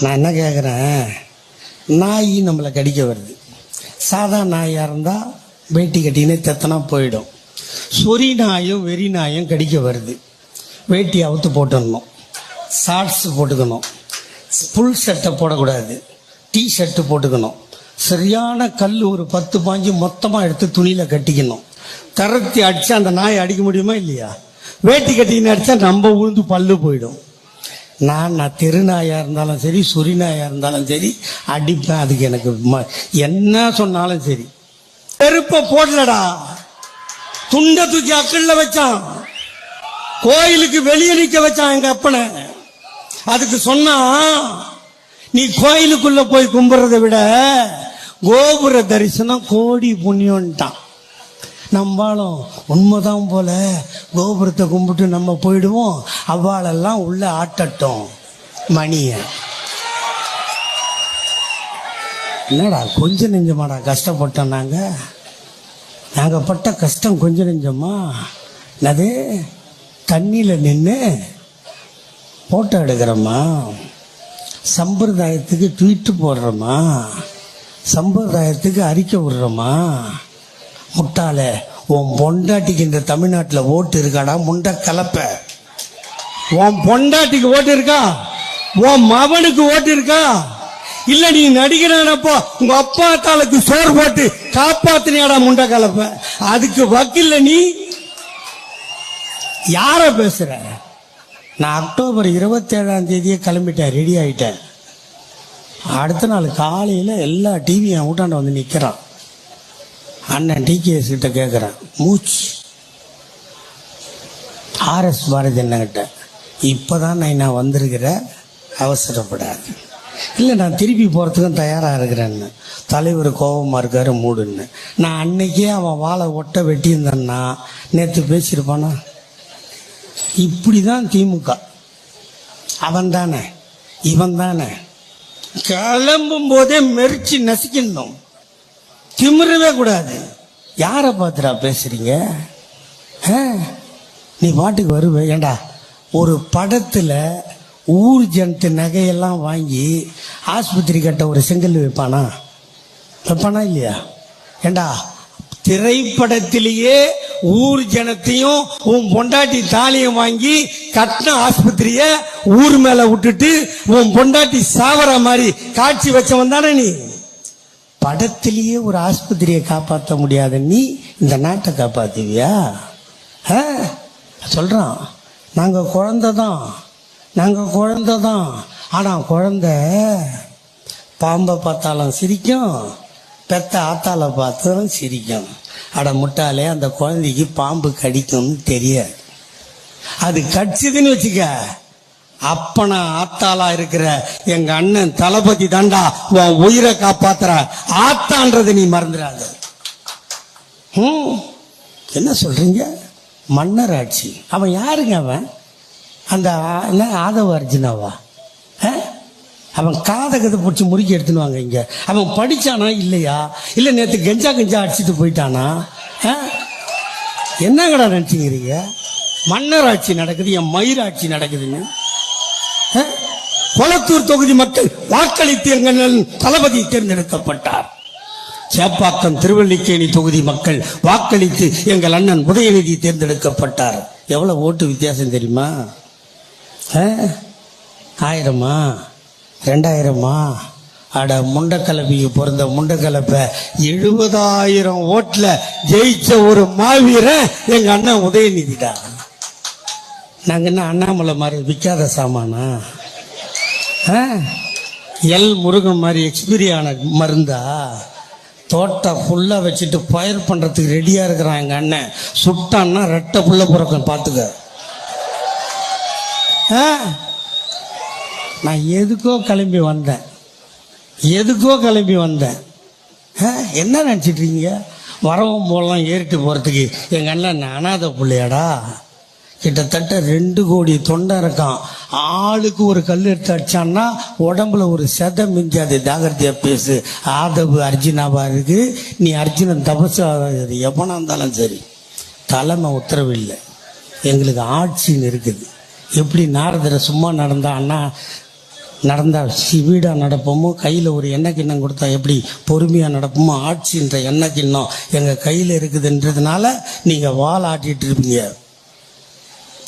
நான் என்ன கேட்குறேன் நாய் நம்மளை கடிக்க வருது. சாதா நாயாக இருந்தால் வேட்டி கட்டின்னு தெத்தனா போயிடும். சொறி நாயும் வெறி நாயும் கடிக்க வருது. வேட்டி அவுத்து போட்டுடணும். ஷார்ட்ஸ் போட்டுக்கணும். ஃபுல் ஷர்ட்டை போடக்கூடாது. டீ ஷர்ட்டு போட்டுக்கணும். சரியான கல் ஒரு பத்து பாஞ்சு மொத்தமாக எடுத்து துணியில் கட்டிக்கணும். தரத்தி அடித்தா அந்த நாயை அடிக்க முடியுமா இல்லையா? வேட்டி கட்டின்னு அடித்தா நம்ம உழுந்து பல்லு போயிடும். நான் நான் தெருநாயாக இருந்தாலும் சரி சுரிநாயாக இருந்தாலும் சரி அடிப்பேன். அதுக்கு எனக்கு ம- என்ன சொன்னாலும் சரி. செருப்பை போடலடா. துண்டை தூக்கி அக்கல்ல வச்சான். கோயிலுக்கு வெளியே நிற்க வச்சான் எங்க அப்பனை. அதுக்கு சொன்னா நீ கோயிலுக்குள்ள போய் கும்பிடுறதை விட கோபுர தரிசனம் கோடி புண்ணியம்ட்டான். நம்பாலும் உண்மைதான் போல கோபுரத்தை கும்பிட்டு நம்ம போயிடுவோம். அவ்வாளெல்லாம் உள்ள ஆட்டட்டும். மணிய என்னடா கொஞ்சம் நெஞ்சமாடா கஷ்டப்பட்டோம் நாங்கள் நாங்கள் பட்ட கஷ்டம் கொஞ்சம் நெஞ்சமா? அது தண்ணியில் நின்று ஃபோட்டோ எடுக்கிறோமா? சம்பிரதாயத்துக்கு ட்வீட்டு போடுறோமா? சம்பிரதாயத்துக்கு அறிக்கை விடுறோமா? முட்டாளே உன் பொண்டாட்டிக்கு இந்த தமிழ்நாட்டில் ஓட்டு இருக்காடா? முண்டை கலப்ப. உன் பொண்டாட்டிக்கு ஓட்டு இருக்கா? உன் மவனுக்கு ஓட்டு இருக்கா? இல்ல நீ நடிகனானப்போ உங்க அப்பா தாளுக்கு சோறு போட்டு காப்பாத்தினியாடா முண்டை கலப்ப. அதுக்கு வக்கில்ல நீ? யார பேசுற? நான் அக்டோபர் இருபத்தேழாம் தேதியே கிளம்பிட்டேன் ரெடி ஆயிட்டேன். அடுத்த நாள் காலையில் எல்லா டிவியும் ஊட்டாண்ட வந்து நிற்கிறான் அண்ணன் டிகேஎஸ் கிட்ட கேட்குறேன் மூச்சு. ஆர்எஸ் பாரதி அண்ணங்கிட்ட இப்போ தான் நான் நான் வந்திருக்கிற? அவசரப்படாது. இல்லை நான் திருப்பி போகிறதுக்கும் தயாராக இருக்கிறேன்னு தலைவர் கோபமாக இருக்காரு மூடுன்னு. நான் அன்னைக்கே அவன் வாழை ஒட்ட வெட்டியிருந்தேன்னா நேற்று பேசியிருப்பானா? இப்படி தான் திமுக. அவன் தானே. இவன் தானே. கிளம்பும் போதே மெரிச்சு நசுக்கணும் திமிரவே கூடாது. யாரை பார்த்துடா பேசுறீங்க? ஆ? நீ பாட்டுக்கு வருவ. ஏண்டா ஒரு படத்துல ஊர் ஜனத்து நகையெல்லாம் வாங்கி ஆஸ்பத்திரி கட்ட ஒரு செங்கல் வைப்பானா? வைப்பானா இல்லையா? ஏண்டா திரைப்படத்திலேயே ஊர் ஜனத்தையும் உன் பொண்டாட்டி தாலியும் வாங்கி கட்டின ஆஸ்பத்திரிய ஊர் மேல விட்டுட்டு உன் பொண்டாட்டி சாவர மாதிரி காட்சி வச்சவன் தானே நீ? படத்திலேயே ஒரு ஆஸ்பத்திரியை காப்பாற்ற முடியாத நீ இந்த நாட்டை காப்பாத்துவியா ஆ? சொல்றான். நாங்க குழந்தை தான். நாங்க குழந்தை தான். ஆனா குழந்தை பாம்பை பார்த்தாலும் சிரிக்கும் பெத்த ஆத்தால பார்த்தாலும் சிரிக்கும். அட முட்டாலே அந்த குழந்தைக்கு பாம்பு கடிக்கும்னு தெரியாது. அது கடிச்சதுன்னு வச்சுக்க. அப்பனா ஆத்தாளா இருக்கிற எங்க அண்ணன் தளபதி தாண்டா உன் உயிரை காப்பாத்துற ஆத்தான்றதை நீ மறந்துடாத. என்ன சொல்றீங்க? மன்னர் ஆட்சி. அவன் யாருங்க அவன்? அந்த என்ன ஆதவ அர்ஜுனாவா? ஆ? அவன் காதகத்தை பிடிச்சி முறுக்கி எடுத்துன்னு வாங்க இங்க. அவன் படிச்சானா இல்லையா? இல்ல நேத்து கெஞ்சா கெஞ்சா அடிச்சுட்டு போயிட்டானா? ஆ? என்னங்கடா நினைச்சுக்கிறீங்க? மன்னர் ஆட்சி நடக்குது என் மயிராட்சி நடக்குதுங்க நடக்குதுன்னு. கொளத்தூர் தொகுதி மக்கள் வாக்களித்து எங்கள் தளபதி தேர்ந்தெடுக்கப்பட்டார். சேப்பாக்கம் திருவல்லிக்கேணி தொகுதி மக்கள் வாக்களித்து எங்கள் அண்ணன் உதயநிதி தேர்ந்தெடுக்கப்பட்டார். எவ்வளவு ஓட்டு வித்தியாசம் தெரியுமா? ஆயிரமா? ரெண்டாயிரமா அட முண்டக்கலப்பிக்கு பிறந்த முண்டக்கலப்பை எழுபதாயிரம் ஓட்டில் ஜெயிச்ச ஒரு மாவீரன் எங்கள் அண்ணன் உதயநிதிதான் நாங்க என்ன அண்ணாமலை மாதிரி விற்காத சாமானா? ஆ? எல் முருகன் மாதிரி எக்ஸ்பீரி ஆன மருந்தா? தோட்டம் ஃபுல்லாக வச்சுட்டு பயிர் பண்ணுறதுக்கு ரெடியாக இருக்கிறான் எங்கள் அண்ணன். சுட்டான்னா ரெட்டை புள்ள பிறக்கும் பார்த்துக்க ஆ? நான் எதுக்கோ கிளம்பி வந்தேன். எதுக்கோ கிளம்பி வந்தேன். ஆ? என்ன நினச்சிட்ருக்கீங்க வரவும் போகலாம் ஏறிட்டு போகிறதுக்கு எங்கள் அண்ணன் அனாதை பிள்ளையாடா. கிட்டத்தட்ட ரெண்டு கோடி தொண்டை இருக்கான். ஆளுக்கு ஒரு கல் எடுத்து அடிச்சான்னா உடம்புல ஒரு செத மிஞ்சாது. ஜாகிரதையா பேசு. ஆதவு அர்ஜுனாவா இருக்கு. நீ அர்ஜுனன் தபசு எவனா இருந்தாலும் சரி. தலைமை உத்தரவு இல்லை எங்களுக்கு ஆட்சின்னு இருக்குது. எப்படி நாரதரை சும்மா நடந்தா அண்ணா நடந்தா நடப்போமோ? கையில் ஒரு எண்ணெய் கிண்ணம் கொடுத்தா எப்படி பொறுமையாக நடப்போமோ? ஆட்சின்ற எண்ணெய் கிண்ணம் எங்கள் கையில் இருக்குதுன்றதுனால நீங்கள் வால் ஆட்டிகிட்டு இருப்பீங்க.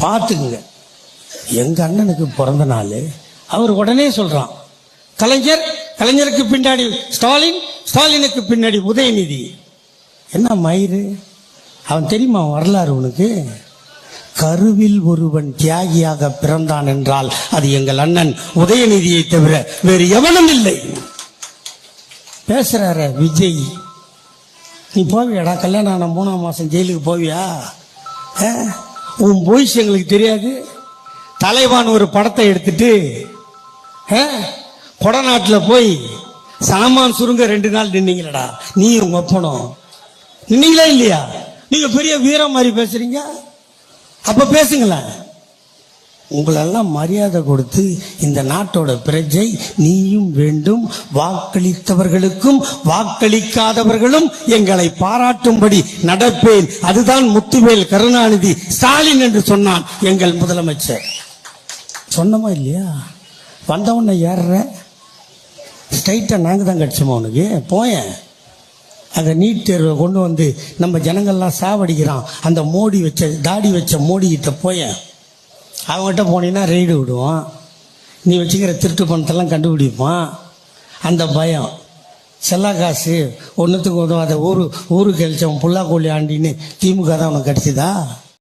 பார்த்துக்குங்க. எங்கள் அண்ணனுக்கு பிறந்த நாள் அவர் உடனே சொல்கிறான் கலைஞர் கலைஞருக்கு பின்னாடி ஸ்டாலின் ஸ்டாலினுக்கு பின்னாடி உதயநிதி. என்ன மயிறு? அவன் தெரியுமா வரலாறு உனக்கு? கருவில் ஒருவன் தியாகியாக பிறந்தான் என்றால் அது எங்கள் அண்ணன் உதயநிதியை தவிர வேறு எவனும் இல்லை. பேசுறார விஜய். நீ போவியாடா? கல்யாணம் ஆன மூணாம் மாசம் ஜெயிலுக்கு போவியா? ஆ? உன் போய்ஸ் எங்களுக்கு தெரியாது. தலைவான் ஒரு படத்தை எடுத்துட்டு ஆ? கொடநாட்டில் போய் சாமான் சுருங்க ரெண்டு நாள் நின்னீங்களடா. நீ உங்க ஒப்பனும் நின்னீங்களா இல்லையா? நீங்க பெரிய வீரம் மாதிரி பேசுறீங்க. அப்ப பேசுங்களேன். உங்களெல்லாம் மரியாதை கொடுத்து இந்த நாட்டோட பிரஜை நீயும் வேண்டும். வாக்களித்தவர்களுக்கும் வாக்களிக்காதவர்களும் எங்களை பாராட்டும்படி நடப்பேன். அதுதான் முத்துவேல் கருணாநிதி ஸ்டாலின் என்று சொன்னான் எங்கள் முதலமைச்சர். சொன்னமா இல்லையா? வந்தவொன்னே ஏறுற. ஸ்ட்ரைட்டாக நாங்கள் தான் கிடச்சோமா உனக்கு? போயேன். அந்த நீட் தேர்வை கொண்டு வந்து நம்ம ஜனங்கள்லாம் சாவடிக்கிறான். அந்த மோடி வச்ச தாடி வச்ச மோடிக்கிட்ட போயேன். அவங்ககிட்ட போனீங்கன்னா ரெய்டு விடுவோம் நீ வச்சுக்கிற திருட்டு பணத்தெல்லாம் கண்டுபிடிப்பான். அந்த பயம். செல்லா காசு ஒன்றுத்துக்கு உதவாத ஊரு ஊருக்கு கழிச்சவன் புல்லா கோழி ஆண்டின்னு திமுக தான் உனக்கு கிடச்சிதா?